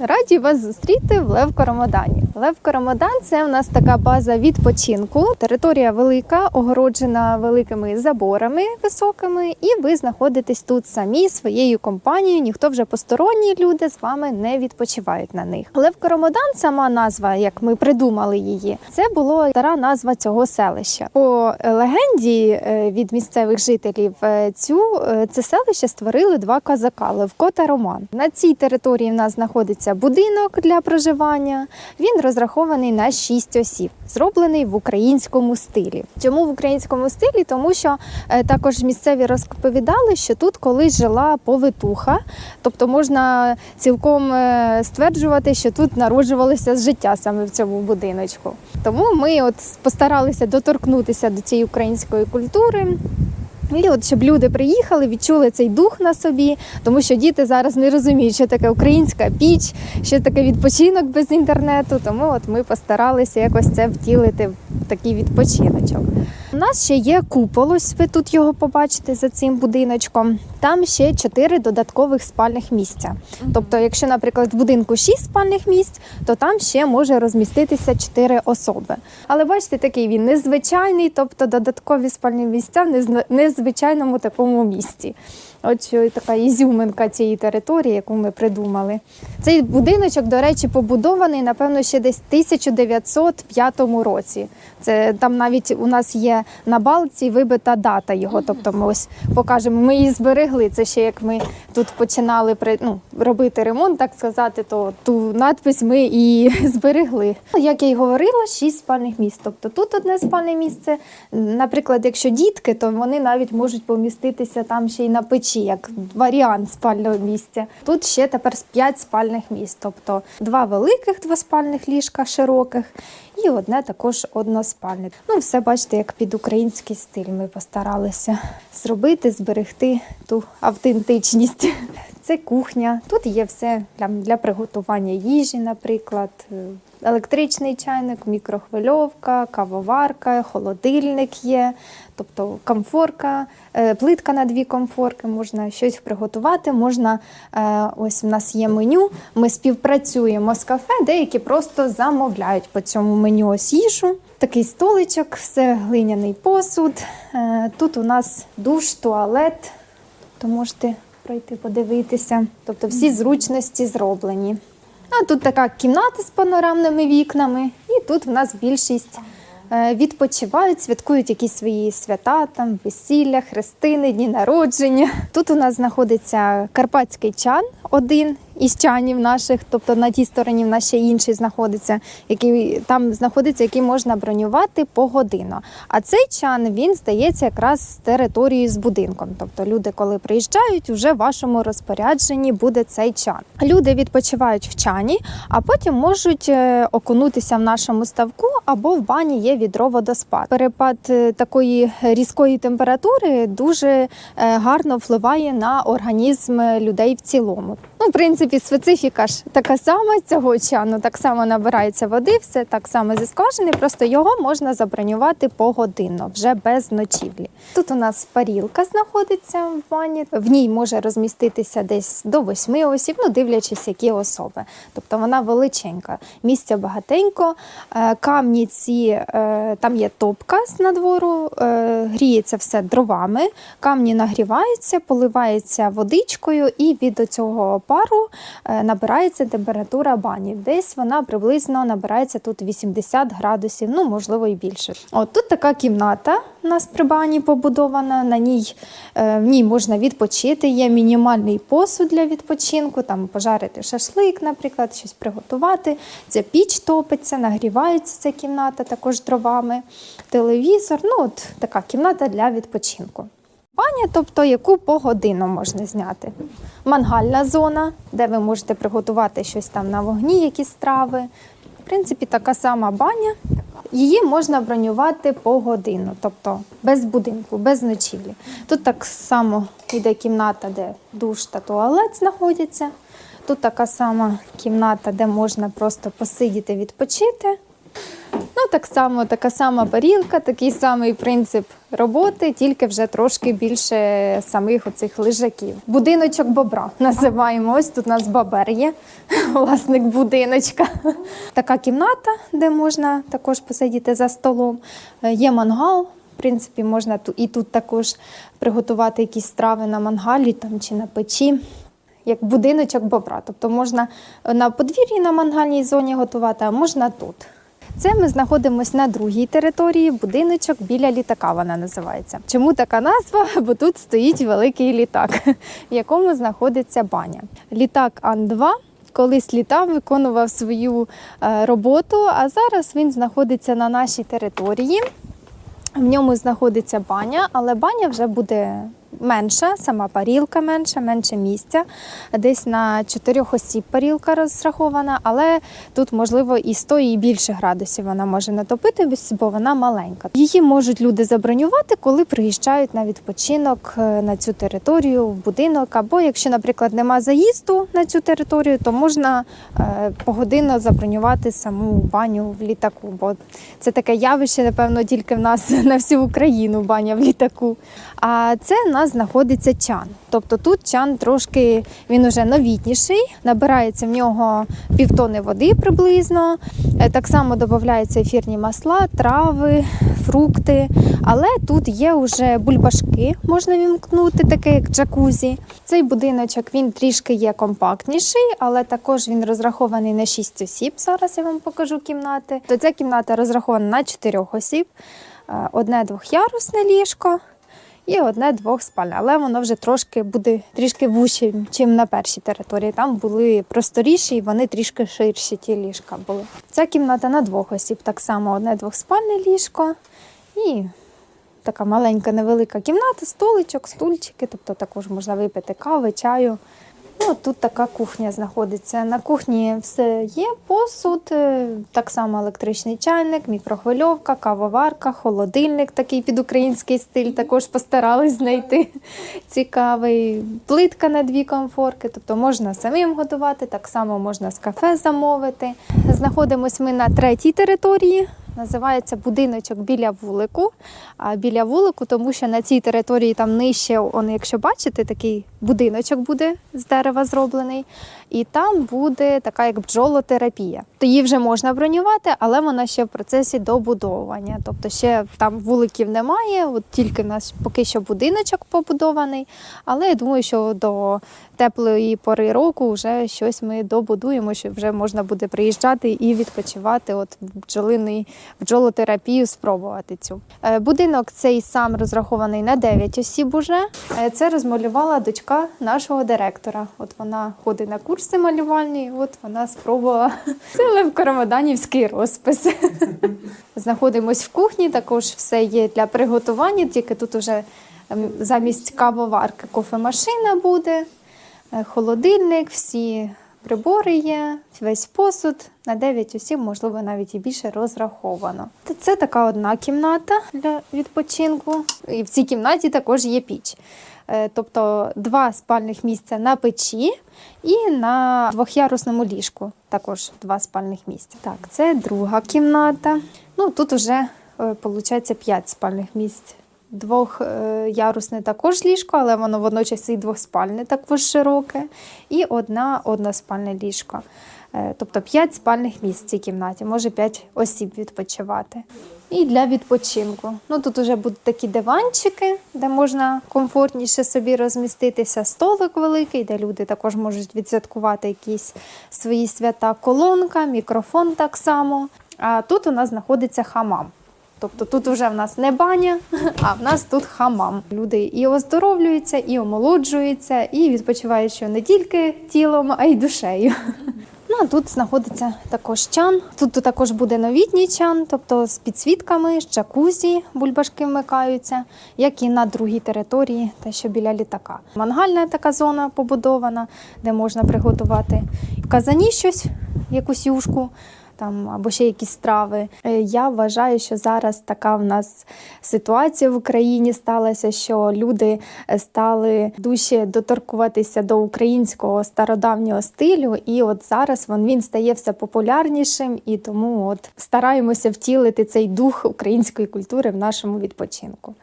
Раді вас зустріти в Левкоромодані. Левкоромодан це у нас така база відпочинку. Територія велика, огороджена великими заборами високими, і ви знаходитесь тут самі своєю компанією. Ніхто вже посторонні люди з вами не відпочивають на них. Левкоромодан, сама назва, як ми придумали її, це була стара назва цього селища. По легенді е, від місцевих жителів е, цю е, це селище створили два козака Левко та Роман. На цій території в нас знаходиться будинок для проживання. Він розрахований на 6 осіб, зроблений в українському стилі. Чому в українському стилі? Тому що е, також місцеві розповідали, що тут колись жила повитуха, тобто можна цілком е, стверджувати, що тут народжувалося життя саме в цьому будиночку. Тому ми от постаралися доторкнутися до цієї української культури. І от щоб люди приїхали, відчули цей дух на собі, тому що діти зараз не розуміють, що таке українська піч, що таке відпочинок без інтернету. Тому от ми постаралися якось це втілити в такий відпочиночок. У нас ще є купол, ось ви тут його побачите за цим будиночком. Там ще чотири додаткових спальних місця. Тобто, якщо, наприклад, в будинку шість спальних місць, то там ще може розміститися чотири особи. Але бачите, такий він незвичайний, тобто додаткові спальні місця в незвичайному такому місці. От що така ізюминка цієї території, яку ми придумали. Цей будиночок, до речі, побудований, напевно, ще десь в 1905 році. Це там навіть у нас є на балці вибита дата його. Тобто ми ось покажемо. Ми її зберегли. Це ще як ми тут починали ну, робити ремонт, так сказати, то ту надпись ми і зберегли. Як я й говорила, шість спальних місць. Тобто тут одне спальне місце. Наприклад, якщо дітки, то вони навіть можуть поміститися там ще й на печі, як варіант спального місця. Тут ще тепер п'ять спальних місць, тобто два великих двоспальних ліжка широких і одне також односпальне. Ну, все бачите, як під український стиль ми постаралися зробити, зберегти ту автентичність. Це кухня. Тут є все для, для приготування їжі, наприклад. Електричний чайник, мікрохвильовка, кавоварка, холодильник є, тобто комфорка, е, плитка на дві комфорки, можна щось приготувати. Можна, е, ось в нас є меню. Ми співпрацюємо з кафе, деякі просто замовляють по цьому меню ось їжу. Такий столичок, все глиняний посуд. Е, Тут у нас душ, туалет, то можете пройти подивитися. Тобто всі зручності зроблені. А тут така кімната з панорамними вікнами, і тут в нас більшість е, відпочивають, святкують якісь свої свята, там весілля, хрестини, дні народження. Тут у нас знаходиться карпатський чан, один із чанів наших, тобто на тій стороні в нас ще інший знаходиться, який там знаходиться, який можна бронювати погодинно. А цей чан він здається якраз з територією з будинком. Тобто люди, коли приїжджають, вже в вашому розпорядженні буде цей чан. Люди відпочивають в чані, а потім можуть е, окунутися в нашому ставку або в бані є відро водоспад. Перепад е, такої різкої температури дуже е, гарно впливає на організм людей в цілому. Ну, в принципі, специфіка ж така сама цього чану, так само набирається води, все так само зі просто його можна забронювати погодинно, вже без ночівлі. Тут у нас парілка знаходиться в ванні. В ній може розміститися десь до восьми осіб, ну дивлячись, які особи. Тобто вона величенька, місця багатенько. Е, Камні ці е, там є топка з надвору, е, гріється все дровами, камні нагріваються, поливаються водичкою, і від цього пару набирається температура бані. Десь вона приблизно набирається тут 80 градусів, ну можливо і більше. От тут така кімната у нас при бані побудована. На ній е, в ній можна відпочити. Є мінімальний посуд для відпочинку, там пожарити шашлик, наприклад, щось приготувати. Це піч топиться, нагрівається ця кімната також дровами, телевізор. Ну от така кімната для відпочинку. Баня, тобто яку погодину можна зняти. Мангальна зона, де ви можете приготувати щось там на вогні, якісь страви. В принципі, така сама баня. Її можна бронювати погодину, тобто без будинку, без ночівлі. Тут так само йде кімната, де душ та туалет знаходяться. Тут така сама кімната, де можна просто посидіти, відпочити. Ну так само, така сама парілка, такий самий принцип роботи, тільки вже трошки більше самих оцих лежаків. Будиночок бобра називаємо. Ось тут у нас бобер є, власник будиночка. Така кімната, де можна також посидіти за столом. Е, Є мангал. В принципі, можна і тут також приготувати якісь страви на мангалі там, чи на печі як будиночок бобра. Тобто можна на подвір'ї на мангальній зоні готувати, а можна тут. Це ми знаходимося на другій території, будиночок біля літака вона називається. Чому така назва? Бо тут стоїть великий літак, в якому знаходиться баня. Літак Ан-2 колись літав, виконував свою е, роботу, а зараз він знаходиться на нашій території. В ньому знаходиться баня, але баня вже буде менша, сама парілка менша, менше місця. Десь на чотирьох осіб парілка розрахована, але тут, можливо, і 100 і більше градусів вона може натопити, бо вона маленька. Її можуть люди забронювати, коли приїжджають на відпочинок е, на цю територію, в будинок. Або якщо, наприклад, нема заїзду на цю територію, то можна е, погодинно забронювати саму баню в літаку. Бо це таке явище, напевно, тільки в нас на всю Україну баня в літаку. А це нас знаходиться чан. Тобто тут чан трошки він уже новітніший, набирається в нього півтони води приблизно. Е, Так само додаються ефірні масла, трави, фрукти. Але тут є вже бульбашки, можна вімкнути, таке як джакузі. Цей будиночок він трішки є компактніший, але також він розрахований на 6 осіб. Зараз я вам покажу кімнати. То ця кімната розрахована на 4 осіб, Е, одне двохярусне ліжко і одне двохспальне. Але воно вже трошки буде трішки вужче, ніж на першій території. Там були просторіші і вони трішки ширші, ті ліжка були. Ця кімната на двох осіб, так само одне двохспальне ліжко і така маленька невелика кімната, столичок, стульчики, тобто також можна випити кави, чаю. Ну, тут така кухня знаходиться. На кухні все є, посуд, е, так само електричний чайник, мікрохвильовка, кавоварка, холодильник такий під український стиль. Також постарались знайти цікавий. Плитка на дві комфорки, тобто можна самим готувати, так само можна з кафе замовити. Знаходимось ми на третій території. Називається будиночок біля вулику. А біля вулику, тому що на цій території там нижче, он, якщо бачите, такий будиночок буде з дерева зроблений, і там буде така як бджолотерапія. То її вже можна бронювати, але вона ще в процесі добудовування. Тобто ще там вуликів немає, от тільки в нас поки що будиночок побудований. Але я думаю, що до теплої пори року вже щось ми добудуємо, що вже можна буде приїжджати і відпочивати. От бджолиний бджолотерапію спробувати цю. Е, Будинок цей сам розрахований на 9 осіб. Уже Е, це розмалювала дочка нашого директора. От вона ходить на курси малювальні. От вона спробувала. Це левкоромоданівський розпис. Знаходимось в кухні. Також все є для приготування. Тільки тут уже ем, замість кавоварки кофемашина буде, е, холодильник, всі прибори є, весь посуд на 9 осіб, можливо, навіть і більше розраховано. Це така одна кімната для відпочинку. І в цій кімнаті також є піч. Е, Тобто два спальних місця на печі і на двохярусному ліжку. Також два спальних місця. Так, це друга кімната. Ну тут вже виходить 5 спальних місць. Двохярусне також ліжко, але воно водночас і двоспальне, також широке, і одна односпальне ліжко. Е, Тобто 5 спальних місць в цій кімнаті, може 5 осіб відпочивати. І для відпочинку. Ну тут вже будуть такі диванчики, де можна комфортніше собі розміститися. Столик великий, де люди також можуть відсвяткувати якісь свої свята. Колонка, мікрофон так само. А тут у нас знаходиться хамам. Тобто тут вже в нас не баня, а в нас тут хамам. Люди і оздоровлюються, і омолоджуються, і відпочивають що не тільки тілом, а й душею. Ну а тут знаходиться також чан. Тут також буде новітній чан, тобто з підсвітками, з джакузі бульбашки вмикаються, як і на другій території, те, що біля літака. Мангальна така зона побудована, де можна приготувати в казані щось, якусь юшку. Там або ще якісь страви. Е, Я вважаю, що зараз така в нас ситуація в Україні сталася, що люди е, стали дужче доторкуватися до українського стародавнього стилю, і от зараз він, він стає все популярнішим, і тому от стараємося втілити цей дух української культури в нашому відпочинку.